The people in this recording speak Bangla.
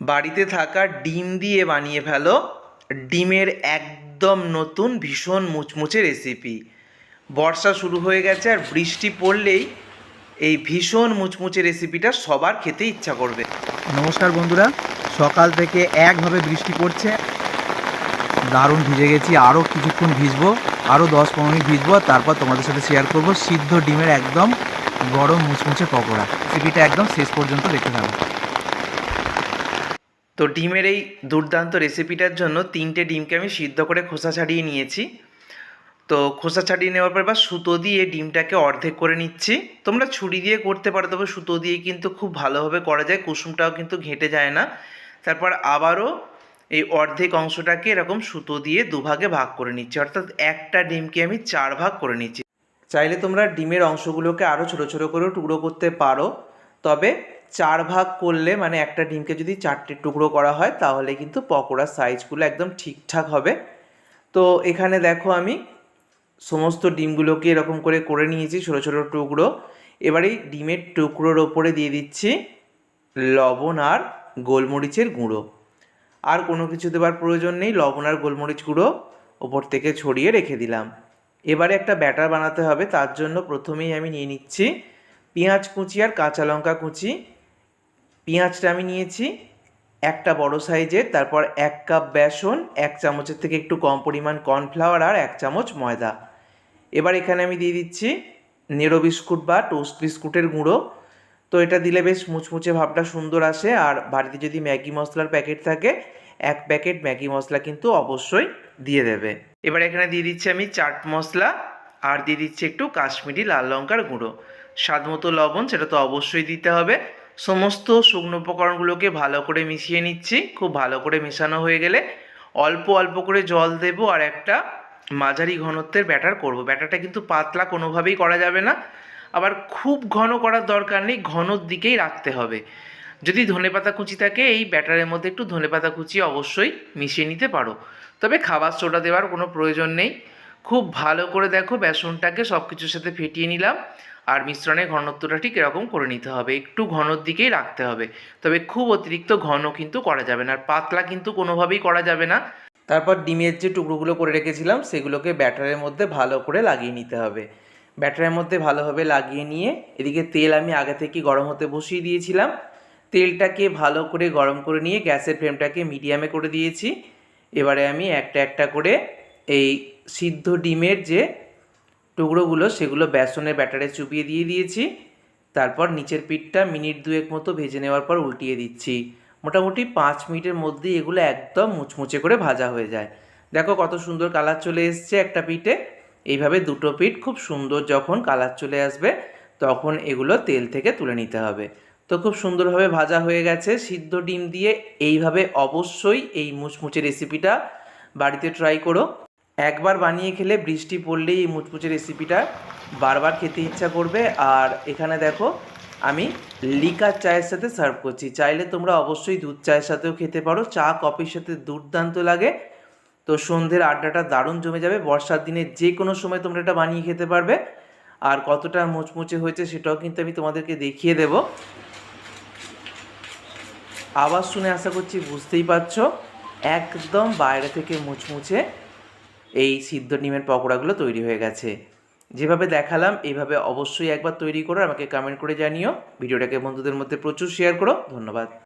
বাড়িতে থাকা ডিম দিয়ে বানিয়ে ফেলো। ডিমের একদম নতুন, ভীষণ মুচমুচে রেসিপি বর্ষা শুরু হয়ে গেছে আর বৃষ্টি পড়লেই এই ভীষণ মুচমুচে রেসিপিটা সবার খেতে ইচ্ছা করবে। নমস্কার বন্ধুরা, সকাল থেকে একভাবে বৃষ্টি পড়ছে। দারুণ ভিজে গেছি আরও কিছুক্ষণ ভিজবো আরও দশ পনেরো মিনিট ভিজবো তারপর তোমাদের সাথে শেয়ার করব সিদ্ধ ডিমের একদম গরম মুচমুচে পকোড়া। রেসিপিটা একদম শেষ পর্যন্ত দেখতে থাকো। তো ডিমের এই দুর্দান্ত রেসিপিটার জন্য তিনটে ডিমকে আমি সিদ্ধ করে খোসা ছাড়িয়ে নিয়েছি। তো খোসা ছাড়িয়ে নেওয়ার পর বা সুতো দিয়ে ডিমটাকে অর্ধেক করে নিচ্ছি। তোমরা ছুরি দিয়ে করতে পারো, তবে সুতো দিয়ে কিন্তু খুব ভালোভাবে করা যায়, কুসুমটাও কিন্তু ঘেঁটে যায় না। তারপর আবারও এই অর্ধেক অংশটাকে এরকম সুতো দিয়ে দুভাগে ভাগ করে নিচ্ছি, অর্থাৎ একটা ডিমকে আমি চার ভাগ করে নিচ্ছি। চাইলে তোমরা ডিমের অংশগুলোকে আরও ছোটো ছোটো করেও টুকরো করতে পারো, তবে চার ভাগ করলে মানে একটা ডিমকে যদি চারটে টুকরো করা হয়, তাহলে কিন্তু পকোড়ার সাইজগুলো একদম ঠিকঠাক হবে। তো এখানে দেখো আমি সমস্ত ডিমগুলোকে এরকম করে করে নিয়েছি, ছোটো ছোটো টুকরো। এবারে ডিমের টুকরোর ওপরে দিয়ে দিচ্ছি লবণ আর গোলমরিচের গুঁড়ো। আর কোনো কিছু দেবার প্রয়োজন নেই, লবণ আর গোলমরিচ গুঁড়ো ওপর থেকে ছড়িয়ে রেখে দিলাম। এবারে একটা ব্যাটার বানাতে হবে, তার জন্য প্রথমেই আমি নিয়ে নিচ্ছি পেঁয়াজ কুচি আর কাঁচা লঙ্কা কুচি। পেঁয়াজটা আমি নিয়েছি, একটা বড় সাইজের, তারপর এক কাপ বেসন, এক চামচের থেকে একটু কম পরিমাণ কর্নফ্লাওয়ার আর এক চামচ ময়দা। এবার এখানে আমি দিয়ে দিচ্ছি নেড়ো বিস্কুট বা টোস্ট বিস্কুটের গুঁড়ো। তো এটা দিলে বেশ মুচমুচে ভাবটা সুন্দর আসে আর বাড়িতে যদি ম্যাগি মশলার প্যাকেট থাকে, এক প্যাকেট ম্যাগি মশলা কিন্তু অবশ্যই দিয়ে দেবে। এবার এখানে দিয়ে দিচ্ছি আমি চাট মশলা আর দিয়ে দিচ্ছি একটু কাশ্মীরি লাল লঙ্কার গুঁড়ো। স্বাদ মতো লবণ, সেটা তো অবশ্যই দিতে হবে। সমস্ত শুকনো উপকরণগুলোকে ভালো করে মিশিয়ে নিচ্ছি। খুব ভালো করে মেশানো হয়ে গেলে অল্প অল্প করে জল দেব আর একটা মাঝারি ঘনত্বের ব্যাটার করব। ব্যাটারটা কিন্তু পাতলা কোনোভাবেই করা যাবে না। আবার খুব ঘন করার দরকার নেই ঘনর দিকেই রাখতে হবে। যদি ধনেপাতা কুচি থাকে, এই ব্যাটারের মধ্যে একটু ধনেপাতা কুচি অবশ্যই মিশিয়ে নিতে পারো। তবে খাবার সোডা দেওয়ার কোনো প্রয়োজন নেই। খুব ভালো করে দেখো বেসনটাকে সব কিছুর সাথে ফেটিয়ে নিলাম। আর মিশ্রণের ঘনত্বটা ঠিক এরকম করে নিতে হবে। একটু ঘনর দিকেই রাখতে হবে। তবে খুব অতিরিক্ত ঘন কিন্তু করা যাবে না। আর পাতলা কিন্তু কোনোভাবেই করা যাবে না। তারপর ডিমের যে টুকরোগুলো করে রেখেছিলাম, সেগুলোকে ব্যাটারের মধ্যে ভালো করে লাগিয়ে নিতে হবে। ব্যাটারের মধ্যে ভালোভাবে লাগিয়ে নিয়ে এদিকে তেল আমি আগে থেকে গরম হতে বসিয়ে দিয়েছিলাম। তেলটাকে ভালো করে গরম করে নিয়ে গ্যাসের ফ্লেমটাকে মিডিয়ামে করে দিয়েছি। এবারে আমি একটা একটা করে এই সিদ্ধ ডিমের যে টুকরোগুলো, সেগুলো বেসনের ব্যাটারে চুপিয়ে দিয়ে দিয়েছি। তারপর নিচের পিঠটা মিনিট দুয়েক মতো ভেজে নেওয়ার পর উল্টিয়ে দিচ্ছি। মোটামুটি পাঁচ মিনিটের মধ্যেই এগুলো একদম মুচমুচে করে ভাজা হয়ে যায়। দেখো কত সুন্দর কালার চলে এসছে একটা পিঠে। এইভাবে দুটো পিঠ খুব সুন্দর যখন কালার চলে আসবে, তখন এগুলো তেল থেকে তুলে নিতে হবে। তো খুব সুন্দরভাবে ভাজা হয়ে গেছে। সিদ্ধ ডিম দিয়ে এইভাবে অবশ্যই এই মুচমুচে রেসিপিটা বাড়িতে ট্রাই করো। একবার বানিয়ে খেলে বৃষ্টি পড়লেই এই মুচমুচে রেসিপিটা বারবার খেতে ইচ্ছা করবে। আর এখানে দেখো, আমি লিকার চায়ের সাথে সার্ভ করছি। চাইলে তোমরা অবশ্যই দুধ চায়ের সাথেও খেতে পারো। চা, কফির সাথে দুর্দান্ত লাগে। তো সন্ধ্যের আড্ডাটা দারুণ জমে যাবে। বর্ষার দিনে যে কোনো সময় তোমরা এটা বানিয়ে খেতে পারবে। আর কতটা মুচমুচে হয়েছে সেটাও কিন্তু আমি তোমাদেরকে দেখিয়ে দেব। আওয়াজ শুনে আশা করছি বুঝতেই পারছ। একদম বাইরে থেকে মুচমুচে এই সিদ্ধ ডিমের পকোড়াগুলো তৈরি হয়ে গেছে। যেভাবে দেখালাম, এইভাবে অবশ্যই একবার তৈরি করো, আমাকে কমেন্ট করে জানিও। ভিডিওটাকে বন্ধুদের মধ্যে প্রচুর শেয়ার করো। ধন্যবাদ।